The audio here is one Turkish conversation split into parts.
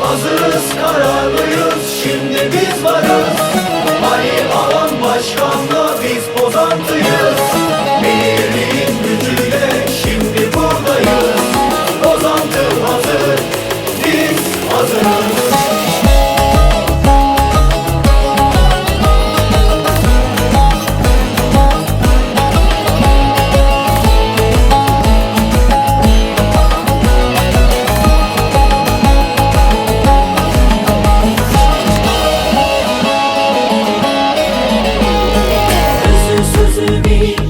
Hazırız kararlıyız şimdi biz varız. Ali Alan Başkanlığı. me.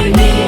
me.